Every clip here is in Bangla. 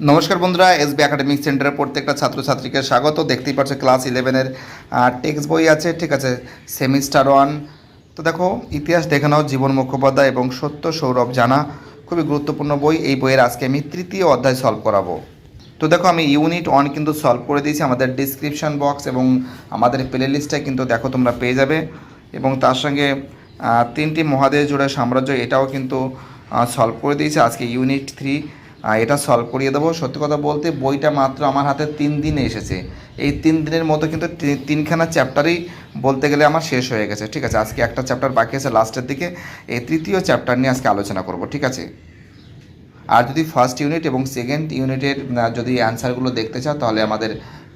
নমস্কার বন্ধুরা, এসবি একাডেমিক সেন্টারের প্রত্যেকটা ছাত্রছাত্রীকে স্বাগত। দেখতেই পাচ্ছ ক্লাস ইলেভেনের টেক্সট বই আছে, ঠিক আছে? সেমিস্টার ওয়ান তো দেখো, ইতিহাস দেখে নাও, জীবন মুখোপাধ্যায় এবং সত্য সৌরভ জানা। খুবই গুরুত্বপূর্ণ বই। এই বইয়ের আজকে আমি তৃতীয় অধ্যায় সলভ করাবো। তো দেখো, আমি ইউনিট ওয়ান কিন্তু সলভ করে দিয়েছি আমাদের ডিসক্রিপশন বক্স এবং আমাদের প্লে লিস্টে কিন্তু দেখো তোমরা পেয়ে যাবে। এবং তার সঙ্গে তিনটি মহাদেশ জুড়ে সাম্রাজ্য এটাও কিন্তু সলভ করে দিয়েছি। আজকে ইউনিট থ্রি এটা সলভ করিয়ে দেবো। সত্যি কথা বলতে, বইটা মাত্র আমার হাতে তিন দিনে এসেছে। এই তিন দিনের মতো কিন্তু তিনখানা চ্যাপ্টারই বলতে গেলে আমার শেষ হয়ে গেছে। ঠিক আছে, আজকে একটা চ্যাপ্টার বাকি আছে লাস্টের দিকে। এই তৃতীয় চ্যাপ্টার নিয়ে আজকে আলোচনা করব, ঠিক আছে? আর যদি ফার্স্ট ইউনিট এবং সেকেন্ড ইউনিটের যদি অ্যান্সারগুলো দেখতে চাও, তাহলে আমাদের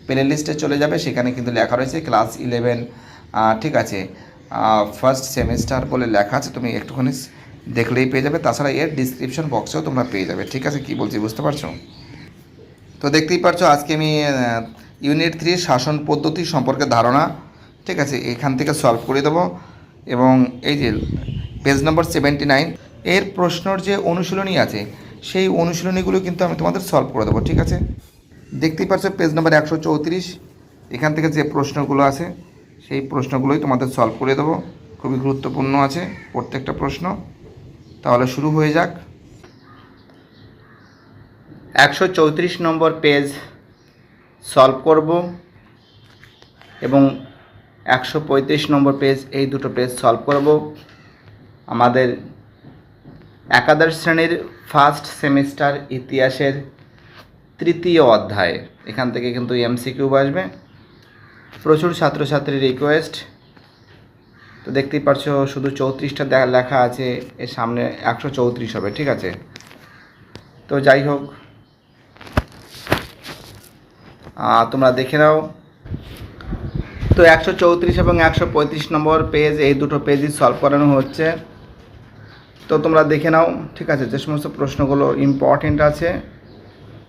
প্লে লিস্টে চলে যাবে। সেখানে কিন্তু লেখা রয়েছে ক্লাস ইলেভেন ঠিক আছে। ফার্স্ট সেমিস্টার বলে লেখা আছে, তুমি একটুখানি দেখলেই পেয়ে যাবে। তাছাড়া এর ডিসক্রিপশন বক্সেও তোমরা পেয়ে যাবে। ঠিক আছে, কি বলছি, বুঝতে পারছ? তো দেখতেই পারছ, আজকে আমি ইউনিট থ্রি শাসন পদ্ধতি সম্পর্কে ধারণা, ঠিক আছে, এখান থেকে সলভ করে দেবো। এবং এই যে পেজ নম্বর সেভেন্টি নাইন এর প্রশ্নর যে অনুশীলনী আছে, সেই অনুশীলনীগুলো কিন্তু আমি তোমাদের সলভ করে দেবো, ঠিক আছে? দেখতেই পারছ পেজ নম্বর একশো চৌত্রিশ, এখান থেকে যে প্রশ্নগুলো আছে, সেই প্রশ্নগুলোই তোমাদের সলভ করে দেবো। খুবই গুরুত্বপূর্ণ আছে প্রত্যেকটা প্রশ্ন। তাহলে শুরু হয়ে যাক। একশো চৌত্রিশ নম্বর পেজ সলভ করব এবং একশো পঁয়ত্রিশ নম্বর পেজ এই দুটো পেজ সলভ করব। আমাদের একাদশ শ্রেণির ফার্স্ট সেমিস্টার ইতিহাসের তৃতীয় অধ্যায়। এখান থেকে কিন্তু এমসিকিউ আসবে। প্রচুর ছাত্রছাত্রীর রিকোয়েস্ট তো দেখতেই পারছ, শুধু চৌত্রিশটা লেখা আছে, এর সামনে একশো চৌত্রিশ হবে, ঠিক আছে? তো যাই হোক। তোমরা দেখে নাও। তো একশো চৌত্রিশ এবং একশো পঁয়ত্রিশ নম্বর পেজ এই দুটো পেজই সলভ করানো হচ্ছে। তো তোমরা দেখে নাও, ঠিক আছে? যে সমস্ত প্রশ্নগুলো ইম্পর্টেন্ট আছে,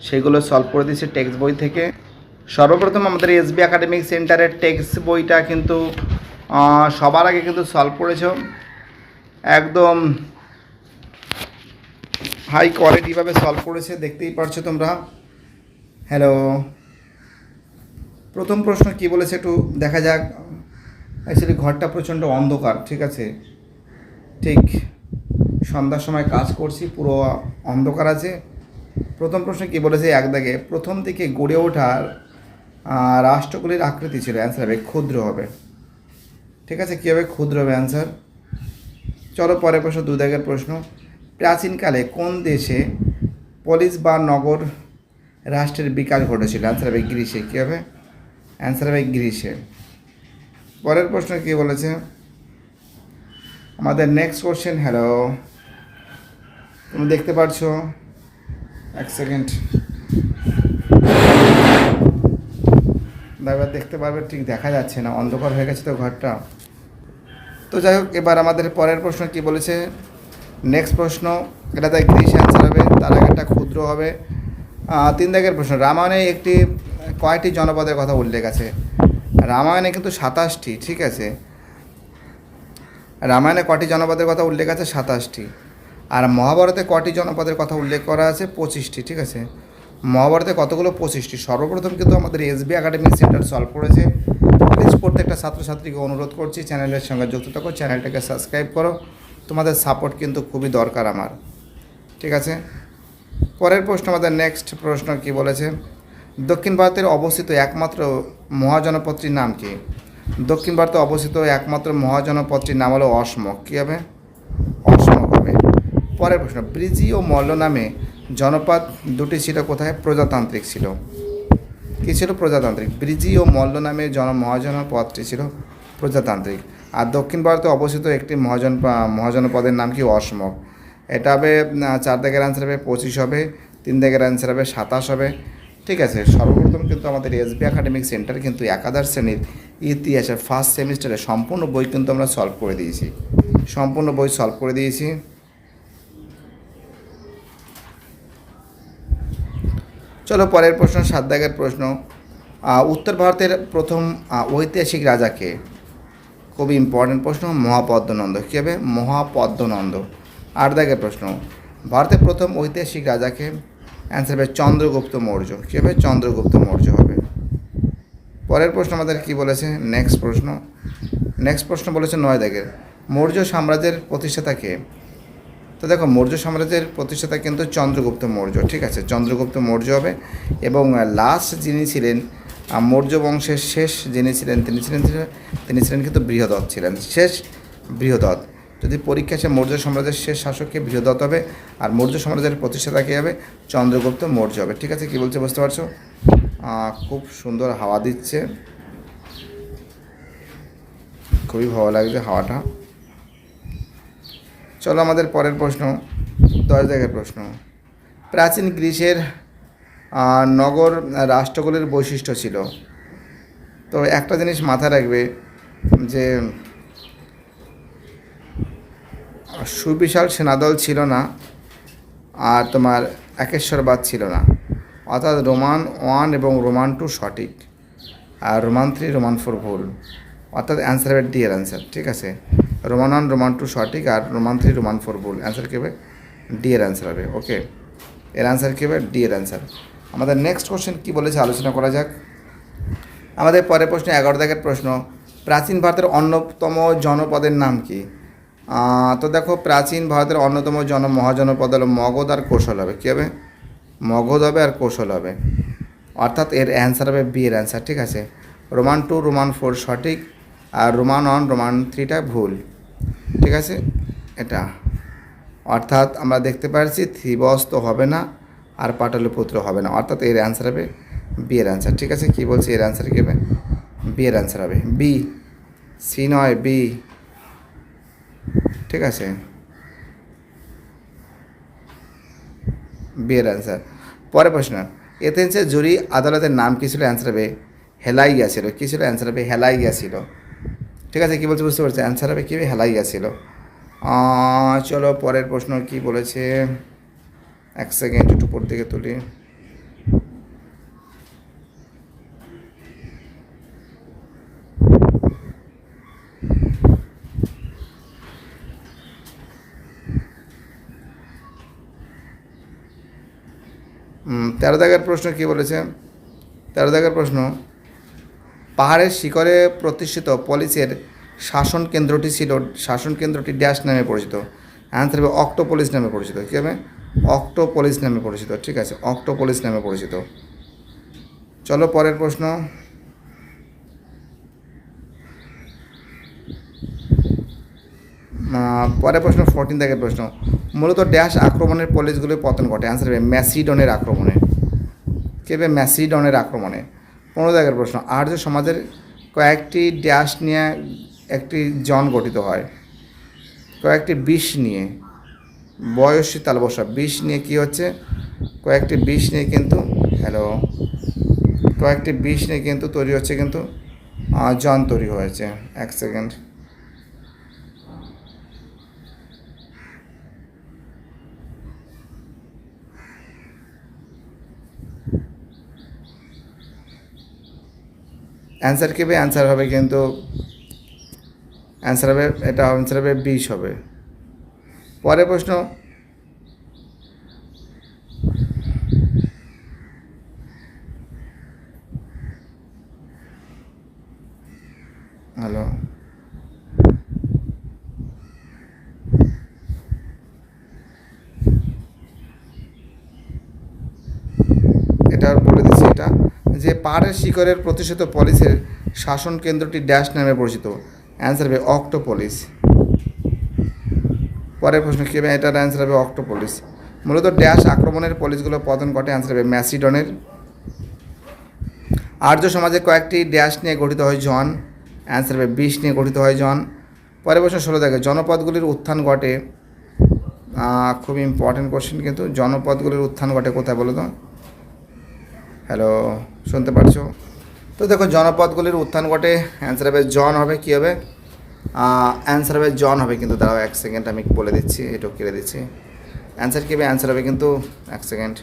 সেগুলো সলভ করে দিচ্ছি টেক্সট বই থেকে। সর্বপ্রথম আমাদের এসবি একাডেমিক সেন্টারের টেক্সট বইটা কিন্তু সবার আগে কিন্তু সলভ করেছ একদম হাই কোয়ালিটিভাবে সলভ করেছে দেখতেই পারছ তোমরা। হ্যালো প্রথম প্রশ্ন কি বলেছে একটু দেখা যাক। অ্যাকচুয়ালি ঘরটা প্রচণ্ড অন্ধকার, ঠিক আছে? ঠিক, সন্ধ্যার সময় কাজ করছি, পুরো অন্ধকার আছে। প্রথম প্রশ্ন কি বলেছে? এক দাগে প্রথম দিকে গড়ে ওঠার রাষ্ট্রগুলির আকৃতি ছিল অ্যান্সার হবে, ক্ষুদ্র হবে। ঠিক আছে, কী হবে? ক্ষুদ্র হবে অ্যান্সার চলো, পরের প্রশ্ন দু দাগের প্রশ্ন। প্রাচীনকালে কোন দেশে পলিস বা নগর রাষ্ট্রের বিকাশ ঘটেছিল? অ্যান্সার হবে গ্রীসে কী হবে? অ্যান্সার হবে গ্রীসে পরের প্রশ্ন কী বলেছে? আমাদের নেক্সট কোশ্চেন হ্যালো তুমি দেখতে পারছ? এক সেকেন্ড এবার দেখতে পারবে, ঠিক দেখা যাচ্ছে না, অন্ধকার হয়ে গেছে তো ঘরটা। তো যাই হোক, এবার আমাদের পরের প্রশ্ন কি বলেছে? নেক্সট প্রশ্ন, এটা তাই গ্রিস অ্যান্সার হবে, তার আগে একটা ক্ষুদ্র হবে। তিন দাগের প্রশ্ন, রামায়ণে একটি, কয়টি জনপদের কথা উল্লেখ আছে? রামায়ণে কিন্তু সাতাশটি, ঠিক আছে। রামায়ণে কটি জনপদের কথা উল্লেখ আছে? সাতাশটি। আর মহাভারতে কটি জনপদের কথা উল্লেখ করা আছে? পঁচিশটি, ঠিক আছে। মহাভারতে কতগুলো পঁচিশটি সর্বপ্রথম কিন্তু আমাদের এসবি একাডেমিক সেন্টার সলভ করেছে। প্লিজ প্রত্যেকটা ছাত্রছাত্রীকে অনুরোধ করছি, চ্যানেলের সঙ্গে যুক্ত থাকো, চ্যানেলটাকে সাবস্ক্রাইব করো। তোমাদের সাপোর্ট কিন্তু খুবই দরকার আমার। ঠিক আছে? পরের প্রশ্ন, আমাদের নেক্সট প্রশ্ন কি বলেছে? দক্ষিণ ভারতের অবস্থিত একমাত্র মহাজনপদটির নাম কি? দক্ষিণ ভারতে অবস্থিত একমাত্র মহাজনপদটির নাম হলো অসমক কী হবে? অসমক হবে। পরের প্রশ্ন, ব্রিজি ও মল্ল নামে জনপদ দুটি ছিল কোথায়? প্রজাতান্ত্রিক ছিল। কী ছিল প্রজাতান্ত্রিক? ব্রিজি ও মল্ল নামে জন মহাজনপদটি ছিল প্রজাতান্ত্রিক। আর দক্ষিণ ভারতে অবস্থিত একটি মহাজন মহাজনপদের নাম কি? অসমক এটা হবে চার দাগের অ্যান্সার হবে পঁচিশ হবে, তিন দাগের অ্যান্সার হবে সাতাশ হবে। ঠিক আছে, সর্বপ্রথম কিন্তু আমাদের এসবি একাডেমিক সেন্টার কিন্তু একাদশ শ্রেণির ইতিহাসের ফার্স্ট সেমিস্টারে সম্পূর্ণ বই কিন্তু আমরা সলভ করে দিয়েছি। সম্পূর্ণ বই সলভ করে দিয়েছি। চলো পরের প্রশ্ন সাত দাগের প্রশ্ন উত্তর ভারতের প্রথম ঐতিহাসিক রাজাকে। খুবই ইম্পর্টেন্ট প্রশ্ন, মহাপদ্মনন্দ। কী হবে? মহাপদ্মনন্দ। আট দাগের প্রশ্ন, ভারতের প্রথম ঐতিহাসিক রাজাকে অ্যান্সার হবে চন্দ্রগুপ্ত মৌর্য। কী হবে? চন্দ্রগুপ্ত মৌর্য হবে। পরের প্রশ্ন আমাদের কি বলেছে? নেক্সট প্রশ্ন। নেক্সট প্রশ্ন বলেছে নয় দাগের মৌর্য সাম্রাজ্যের প্রতিষ্ঠাতা কে? তো দেখো, মৌর্য সাম্রাজ্যের প্রতিষ্ঠাতা কিন্তু চন্দ্রগুপ্ত মৌর্য, ঠিক আছে? চন্দ্রগুপ্ত মৌর্য হবে। এবং লাস্ট যিনি ছিলেন মৌর্য বংশের শেষ যিনি ছিলেন, তিনি ছিলেন তিনি ছিলেন কিন্তু বৃহদত্ত ছিলেন, শেষ বৃহদত্ত। যদি পরীক্ষা সে মৌর্য সাম্রাজ্যের শেষ শাসককে বৃহদত্ত হবে, আর মৌর্য সাম্রাজ্যের প্রতিষ্ঠাতা কে হবে? চন্দ্রগুপ্ত মৌর্য হবে, ঠিক আছে? কি বলছে বুঝতে পারছ? খুব সুন্দর হাওয়া দিচ্ছে। খুবই ভালো লাগছে হাওয়াটা। চলো আমাদের পরের প্রশ্ন, দশ জায়গার প্রশ্ন। প্রাচীন গ্রিসের নগর রাষ্ট্রগুলির বৈশিষ্ট্য ছিল। তো একটা জিনিস মাথায় রাখবে যে, সুবিশাল সেনাদল ছিল না, আর তোমার একেশ্বরবাদ ছিল না। অর্থাৎ রোমান ওয়ান এবং রোমান টু সঠিক, আর রোমান থ্রি, রোমান ফোর ভুল। অর্থাৎ অ্যান্সার হবে ডি এর অ্যান্সার, ঠিক আছে? রোমান ওয়ান রোমান টু সঠিক আর রোমান থ্রি রোমান ফোর ভুল অ্যান্সার কী হবে? ডি এর অ্যান্সার হবে। ওকে এর অ্যান্সার কী হবে? ডি এর অ্যান্সার আমাদের নেক্সট কোশ্চেন কী বলেছে? আলোচনা করা যাক। আমাদের পরের প্রশ্ন এগারো দাগের প্রশ্ন। প্রাচীন ভারতের অন্যতম জনপদের নাম কি? তো দেখো, প্রাচীন ভারতের অন্যতম জন, মহাজনপদ হলো মগধ আর কৌশল হবে। কী হবে? মগধ হবে আর কৌশল হবে। অর্থাৎ এর অ্যান্সার হবে বি এর অ্যান্সার ঠিক আছে? রোমান টু রোমান ফোর সঠিক আর রোমান ওয়ান রোমান থ্রিটা ভুল। ঠিক আছে? এটা। অর্থাৎ আমরা দেখতে পাচ্ছি থিবস তো হবে না আর পাটলিপুত্র হবে না। অর্থাৎ এর অ্যান্সার হবে বি এর অ্যান্সার ঠিক আছে? কী বলছি? এর অ্যান্সার কী হবে? বি এর অ্যান্সার হবে। বি সি নয় বি ঠিক আছে? বি এর অ্যান্সার পরে প্রশ্ন। এথেন্সের জুরি আদালতের নাম কী ছিল? অ্যান্সার হবে হেলাইয়া ছিল। কী ছিল? অ্যান্সার হবে হেলাইয়া ছিল। ঠিক আছে, কী বলছে বুঝতে পারছি অ্যান্সার হবে কী? হবে হেলাইয়া ছিল চলো, পরের প্রশ্ন কি বলেছে? এক সেকেন্ড একটু উপর দিকে তুলি। তেরো দাগের প্রশ্ন কি বলেছে? তেরো দাগের প্রশ্ন পাহাড়ের শিখরে প্রতিষ্ঠিত পলিসের শাসন কেন্দ্রটি ছিল, শাসন কেন্দ্রটি ড্যাশ নামে পরিচিত। অ্যান্সার হবে অক্টোপলিস নামে পরিচিত, কী হবে? অক্টোপলিস নামে পরিচিত, ঠিক আছে, অক্টোপলিস নামে পরিচিত। চলো পরের প্রশ্ন। পরের প্রশ্ন ফোরটিন থেকে প্রশ্ন। মূলত ড্যাশ আক্রমণের পলিসগুলির পতন ঘটে। অ্যান্সার হবে ম্যাসিডনের আক্রমণে। কেবে ম্যাসিডনের আক্রমণে। পনেরো দাগের প্রশ্ন। আর্য সমাজের কয়েকটি ড্যাশ নিয়ে একটি জন গঠিত হয়, কয়েকটি বিষ নিয়ে, বয়সী তালবসা, বিষ নিয়ে কি হচ্ছে? কয়েকটি বিষ নিয়ে কিন্তু হ্যালো কয়েকটি বিষ নিয়ে কিন্তু তৈরি হচ্ছে কিন্তু জন তৈরি হয়েছে। এক সেকেন্ড অ্যান্সার কী হবে অ্যান্সার হবে কিন্তু অ্যান্সার হবে, এটা অ্যান্সার হবে বিশ হবে। পরের প্রশ্ন হ্যালো এটা বলে দিচ্ছি এটা। যে পাহাড়ের শিখরের প্রতিষ্ঠিত পলিসের শাসন কেন্দ্রটি ড্যাশ নামে পরিচিত। অ্যান্সার হবে অক্টোপলিস পরের প্রশ্ন কী হবে? এটার অ্যান্সার হবে অক্টোপলিস মূলত ড্যাশ আক্রমণের পলিসগুলো পতন ঘটে অ্যান্সার হবে ম্যাসিডনের আর্য সমাজে কয়েকটি ড্যাশ নিয়ে গঠিত হয় জন অ্যান্সার হবে বিষ নিয়ে গঠিত হয় জন পরের প্রশ্ন ষোলো থাকে জনপদগুলির উত্থান ঘটে খুব ইম্পর্টেন্ট কোশ্চেন কিন্তু, জনপদগুলির উত্থান ঘটে কোথায় বলো তো হ্যালো, শুনতে পারছ? তো দেখো, জনপদগুলির উত্থান ঘটে। অ্যান্সার হবে জন হবে, কী হবে? অ্যান্সার হবে জন হবে, কিন্তু দাঁড়াও এক সেকেন্ড আমি বলে দিচ্ছি, এটাও কেড়ে দিচ্ছি। অ্যান্সার কী হবে? অ্যান্সার হবে কিন্তু এক সেকেন্ড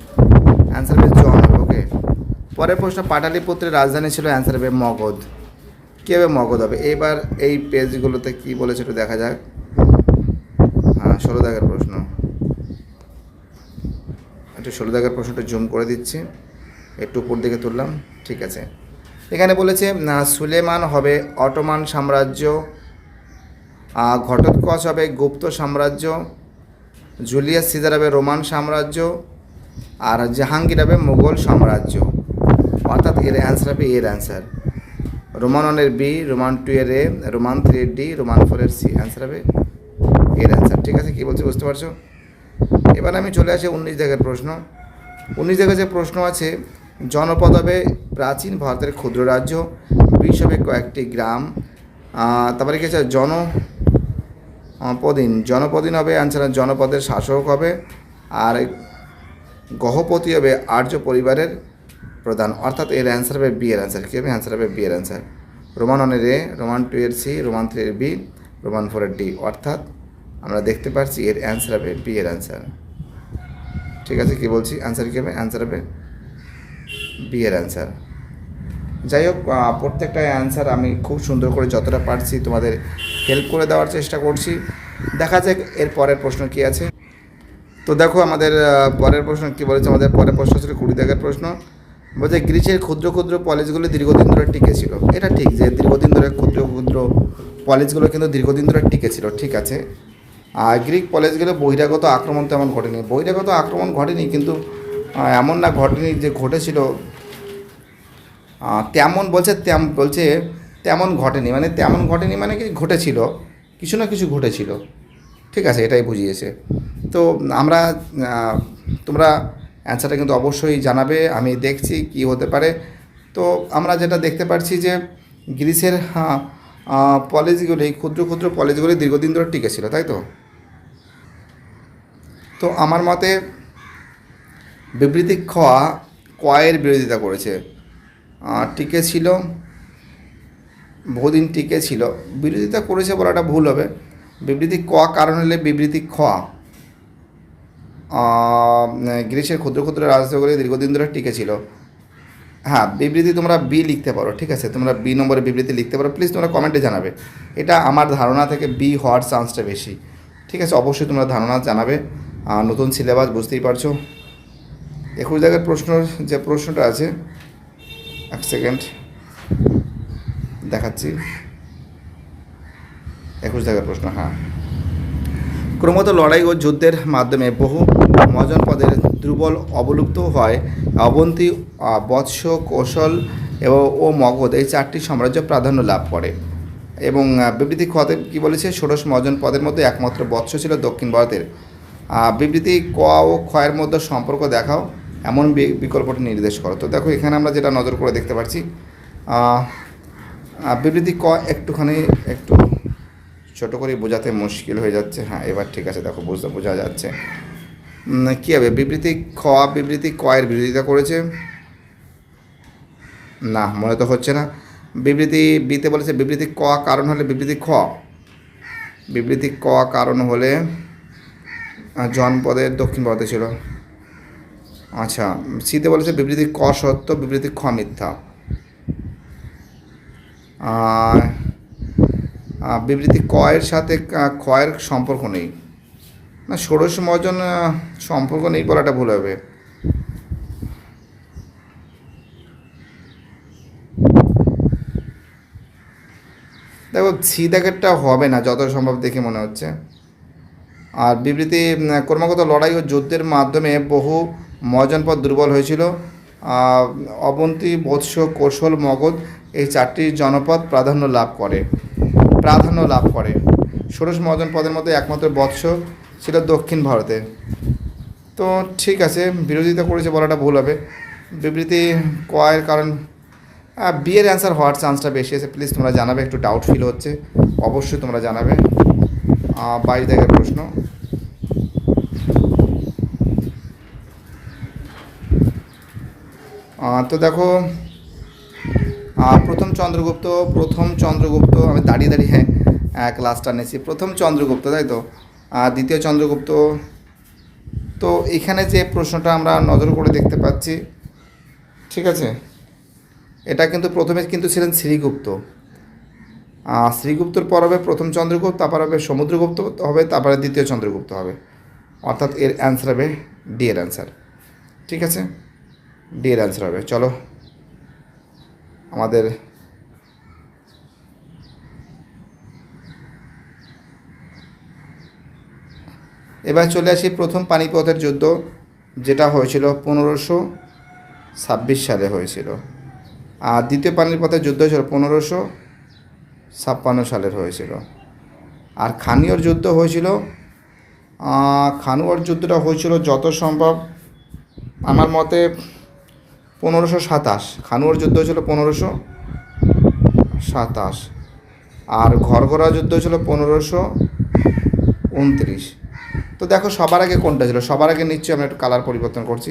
অ্যান্সার হবে জন হবে ওকে পরের প্রশ্ন, পাটালিপুত্রের রাজধানী ছিল অ্যান্সার হবে মগধ। কী হবে? মগধ হবে। এবার এই পেজগুলোতে কী বলেছে একটু দেখা যাক। হ্যাঁ ষোলো দাগের প্রশ্ন। একটু ষোলো দাগের প্রশ্নটা জুম করে দিচ্ছি। একটু উপর দিকে তুললাম, ঠিক আছে। এখানে বলেছে সুলেমান হবে অটোমান সাম্রাজ্য ঘটোৎকচ হবে গুপ্ত সাম্রাজ্য, জুলিয়াস সিজার হবে রোমান সাম্রাজ্য, আর জাহাঙ্গীর হবে মুঘল সাম্রাজ্য। অর্থাৎ এর অ্যান্সার হবে, এর অ্যান্সার রোমান ওয়ানের বি রোমান টু এর এ রোমান থ্রি এর ডি রোমান ফোর এর সি অ্যান্সার হবে, এর অ্যান্সার ঠিক আছে, কী বলছি বুঝতে পারছ? এবার আমি চলে আসি উনিশ জায়গার প্রশ্ন। উনিশ জায়গায় যে প্রশ্ন আছে জনপদ হবে প্রাচীন ভারতের ক্ষুদ্র রাজ্য বিশ হবে কয়েকটি গ্রাম তারপরে কি আছে? জন পদিন জনপদিন হবে অ্যান্সার জনপদের শাসক হবে, আর গহপতি হবে আর্য পরিবারের প্রধান। অর্থাৎ এর অ্যান্সার হবে বি এর অ্যান্সার কী হবে? অ্যান্সার হবে বি এর অ্যান্সার রোমান ওয়ানের এ রোমান টু এর সি রোমান থ্রি এর বি রোমান ফোর এর ডি অর্থাৎ আমরা দেখতে পাচ্ছি এর অ্যান্সার হবে বি এর অ্যান্সার ঠিক আছে? কি বলছি? অ্যান্সার কী হবে? অ্যান্সার হবে বি এর অ্যান্সার যাই হোক প্রত্যেকটা অ্যান্সার আমি খুব সুন্দর করে যতটা পারছি তোমাদের হেল্প করে দেওয়ার চেষ্টা করছি। দেখা যাক এর পরের প্রশ্ন কী আছে। তো দেখো, আমাদের পরের প্রশ্ন কী বলেছে? আমাদের পরের প্রশ্ন ছিল কুড়ি দাগের প্রশ্ন। বলছে গ্রিসের ক্ষুদ্র ক্ষুদ্র পলিশগুলো দীর্ঘদিন ধরে টিকে ছিল। এটা ঠিক যে দীর্ঘদিন ধরে ক্ষুদ্র ক্ষুদ্র পলিশগুলো কিন্তু দীর্ঘদিন ধরে টিকে ছিল। ঠিক আছে। আর গ্রিক পলিশগুলো বহিরাগত আক্রমণ তেমন ঘটেনি। বহিরাগত আক্রমণ ঘটেনি, কিন্তু এমন না ঘটেনি যে ঘটেছিল। তেমন বলছে, তেম, বলছে তেমন ঘটেনি মানে তেমন ঘটেনি মানে কি ঘটেছিল, কিছু না কিছু ঘটেছিল। ঠিক আছে, এটাই বুঝিয়েছে। তো আমরা তোমরা অ্যান্সারটা কিন্তু অবশ্যই জানাবে, আমি দেখছি কি হতে পারে। তো আমরা যেটা দেখতে পাচ্ছি যে গ্রিসের পলিসগুলি, ক্ষুদ্র ক্ষুদ্র পলিসগুলি দীর্ঘদিন ধরে টিকেছিল তাই তো? তো আমার মতে বিবৃতি খ কয়ের বিরোধিতা করেছে। টিকে ছিল, বহুদিন টিকে ছিল। বিরোধিতা করেছে বলাটা ভুল হবে। বিবৃতি ক কারণ হলে বিবৃতি খ। গ্রিসের ক্ষুদ্র ক্ষুদ্র রাজ্যগুলি দীর্ঘদিন ধরে টিকে ছিল। হ্যাঁ বিবৃতি তোমরা বি লিখতে পারো, ঠিক আছে? তোমরা বি নম্বরে বিবৃতি লিখতে পারো। প্লিজ তোমরা কমেন্টে জানাবে। এটা আমার ধারণা থেকে বি হওয়ার চান্সটা বেশি। ঠিক আছে, অবশ্যই তোমরা ধারণা জানাবে। নতুন সিলেবাস বুঝতেই পারছ। একুশ জায়গার প্রশ্ন, যে প্রশ্নটা আছে এক সেকেন্ড দেখাচ্ছি। একুশ জায়গার প্রশ্ন হ্যাঁ। ক্রমত লড়াই ও যুদ্ধের মাধ্যমে বহু মজন পদের দুর্বল অবলুপ্ত হয়। অবন্তী বৎস, কৌশল এবং, ও মগধ এই চারটি সাম্রাজ্য প্রাধান্য লাভ করে। এবং বিবৃতি খতে কী বলেছে? ষোড়শ মজন পদের মধ্যে একমাত্র বৎস ছিল দক্ষিণ ভারতের। বিবৃতি ক ও ক্ষয়ের মধ্যে সম্পর্ক দেখাও। এমন বিকল্পটি নির্দেশ করো। তো দেখো, এখানে আমরা যেটা নজর করে দেখতে পাচ্ছি বিবৃতি ক একটুখানি, একটু ছোটো করে বোঝাতে মুশকিল হয়ে যাচ্ছে। হ্যাঁ এবার ঠিক আছে, দেখো, বুঝতে, বোঝা যাচ্ছে। কী হবে? বিবৃতি খ, বিবৃতি কয়ের বিরোধিতা করেছে? না, মনে তো হচ্ছে না। বিবৃতি বিতে বলেছে, বিবৃতি ক কারণ হলে বিবৃতি খ। বিবৃতি ক কারণ হলে জনপদের দক্ষিণ ভারতে ছিল। আচ্ছা সিতে বলেছে বিবৃতি ক সত্য, বিবৃতি খ মিথ্যা। আর বিবৃতি ক এর সাথে এর সম্পর্ক নেই। না, ষোড়শ মজন সম্পর্ক নেই বলাটা ভুল হবে। দেখো, সি দাগেরটা হবে না যত সম্ভব দেখে মনে হচ্ছে। আর বিবৃতি ক্রমাগত লড়াই ও যুদ্ধের মাধ্যমে বহু মহাজনপদ দুর্বল হয়েছিল। অবন্তী, বৎস, কৌশল, মগধ এই চারটি জনপদ প্রাধান্য লাভ করে। প্রাধান্য লাভ করে। ষোড়শ মহাজন পদের মধ্যে একমাত্র বৎস ছিল দক্ষিণ ভারতে। তো ঠিক আছে, বিরোধিতা করেছে বলাটা ভুল হবে। বিবৃতি কয়ের কারণ বিয়ের অ্যান্সার হওয়ার চান্সটা বেশি আছে। প্লিজ তোমরা জানাবে, একটু ডাউট ফিল হচ্ছে। অবশ্যই তোমরা জানাবে। বাইশ জায়গার প্রশ্ন। তো দেখো প্রথম চন্দ্রগুপ্ত প্রথম চন্দ্রগুপ্ত, আমি দাঁড়িয়ে দাঁড়িয়ে হ্যাঁ ক্লাসটা নিয়েছি। প্রথম চন্দ্রগুপ্ত, তাই তো? দ্বিতীয় চন্দ্রগুপ্ত। তো এখানে যে প্রশ্নটা আমরা নজর করে দেখতে পাচ্ছি, ঠিক আছে? এটা কিন্তু প্রথমে কিন্তু ছিলেন শ্রীগুপ্ত। শ্রীগুপ্তর পর হবে প্রথম চন্দ্রগুপ্ত, তারপর হবে সমুদ্রগুপ্ত হবে তারপরে দ্বিতীয় চন্দ্রগুপ্ত হবে। অর্থাৎ এর অ্যান্সার হবে ডি এর অ্যান্সার ঠিক আছে? ডি এর অ্যান্সার হবে। চলো। আমাদের এবার চলে আসি প্রথম পানিপথের যুদ্ধ, যেটা হয়েছিল পনেরোশো ছাব্বিশ সালে হয়েছিল। আর দ্বিতীয় পানিপথের যুদ্ধ হয়েছিল পনেরোশো ছাপ্পান্ন সালের হয়েছিল। আর খানিয়র যুদ্ধ হয়েছিল খানুয়ার যুদ্ধটা হয়েছিল যত সম্ভব। আমার মতে পনেরোশো সাতাশ। খানুয়ার যুদ্ধ হয়েছিল পনেরোশো সাতাশ। আর ঘরঘরা যুদ্ধ ছিল পনেরোশো উনত্রিশ। তো দেখো, সবার আগে কোনটা ছিল? সবার আগে নিশ্চয়ই আমরা একটু কালার পরিবর্তন করছি।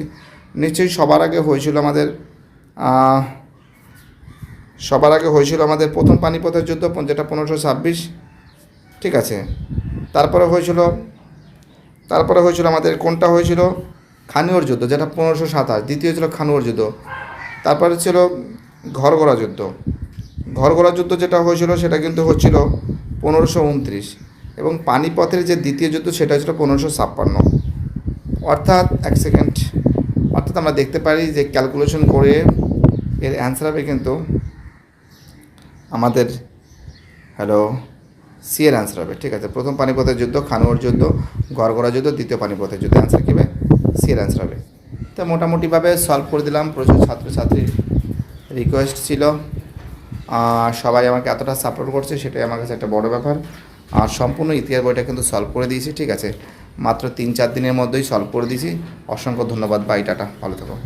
নিশ্চয়ই সবার আগে হয়েছিল আমাদের সবার আগে হয়েছিল আমাদের প্রথম পানিপথের যুদ্ধ যেটা পনেরোশো ছাব্বিশ। ঠিক আছে? তারপরে হয়েছিল তারপরে হয়েছিল আমাদের কোনটা হয়েছিল? খানুয়ার যুদ্ধ, যেটা পনেরোশো সাতাশ, দ্বিতীয় ছিল খানুয়ার যুদ্ধ, তারপরে ছিল ঘরগড়া যুদ্ধ। ঘরগড়া যুদ্ধ যেটা হয়েছিল, সেটা কিন্তু হচ্ছিল পনেরোশো উনত্রিশ এবং পানিপথের যে দ্বিতীয় যুদ্ধ, সেটা ছিল পনেরোশো ছাপ্পান্ন। অর্থাৎ এক সেকেন্ড, অর্থাৎ আমরা দেখতে পারি যে ক্যালকুলেশন করে এর অ্যান্সার হবে কিন্তু আমাদের, হ্যালো, সি এর অ্যান্সার হবে। ঠিক আছে, প্রথম পানিপথের যুদ্ধ খানোয়ার যুদ্ধ গড়গড়া যুদ্ধ, দ্বিতীয় পানিপথের যুদ্ধ। অ্যান্সার কী এর অ্যান্সার হবে। তো মোটামুটিভাবে সলভ করে দিলাম, প্রচুর ছাত্রছাত্রীর রিকোয়েস্ট ছিল। আর সবাই আমাকে এতটা সাপোর্ট করছে, সেটাই আমার কাছে একটা বড় ব্যাপার। আর সম্পূর্ণ ইতিহাস বইটা কিন্তু সলভ করে দিয়েছি, ঠিক আছে? মাত্র তিন চার দিনের মধ্যেই সলভ করে দিয়েছি। অসংখ্য ধন্যবাদ বাই টাটা। ভালো থাকো।